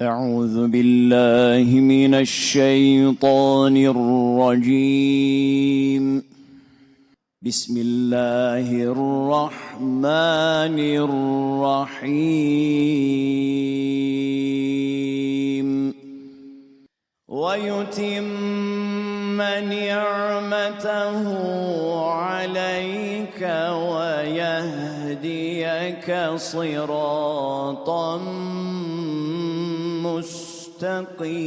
أعوذ بالله من الشيطان الرجيم. بسم الله الرحمن الرحيم. ويتم نعمته عليك ويهديك صراطا مستقيما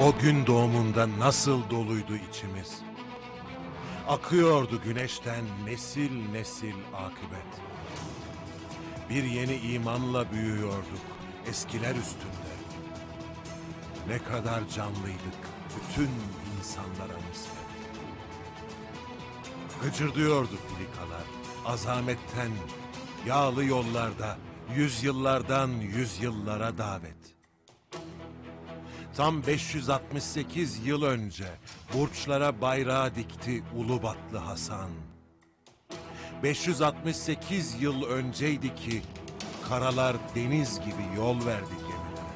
O gün doğumunda nasıl doluydu içimiz. Akıyordu güneşten nesil nesil akıbet. Bir yeni imanla büyüyorduk eskiler üstünde. Ne kadar canlıydık bütün insanlara nispet. Gıcırdıyordu filikalar azametten, yağlı yollarda, yüzyıllardan yüzyıllara davet. Tam 568 yıl önce burçlara bayrağı dikti Ulubatlı Hasan. 568 yıl önceydi ki karalar deniz gibi yol verdi gemilere.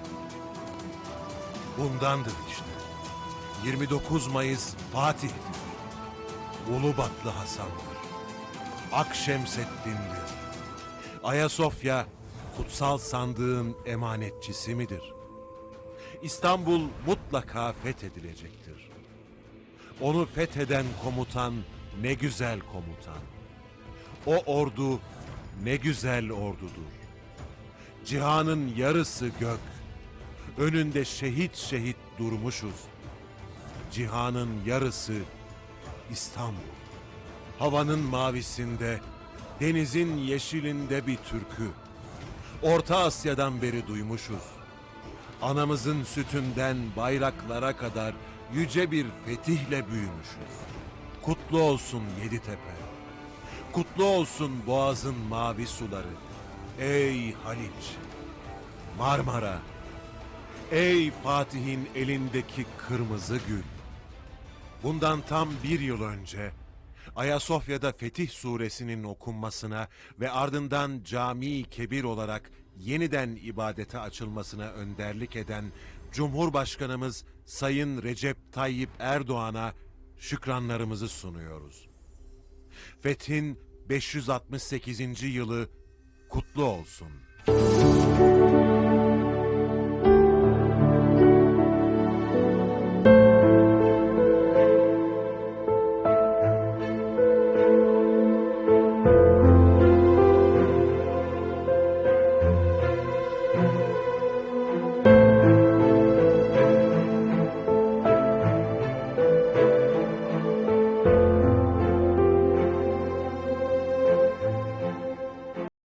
Bundandır işte. 29 Mayıs Fatih'tir. Ulubatlı Hasan'dır. Akşemseddin'dir. Ayasofya kutsal sandığın emanetçisi midir? İstanbul mutlaka fethedilecektir. Onu fetheden komutan ne güzel komutan. O ordu ne güzel ordudur. Cihanın yarısı gök. Önünde şehit şehit durmuşuz. Cihanın yarısı İstanbul. Havanın mavisinde, denizin yeşilinde bir türkü. Orta Asya'dan beri duymuşuz. Anamızın sütünden bayraklara kadar yüce bir fetihle büyümüşüz. Kutlu olsun Yeditepe. Kutlu olsun Boğaz'ın mavi suları. Ey Haliç, Marmara, ey Fatih'in elindeki kırmızı gül. Bundan tam bir yıl önce Ayasofya'da Fetih suresinin okunmasına ve ardından cami kebir olarak yeniden ibadete açılmasına önderlik eden Cumhurbaşkanımız Sayın Recep Tayyip Erdoğan'a şükranlarımızı sunuyoruz. Fethin 568. yılı kutlu olsun.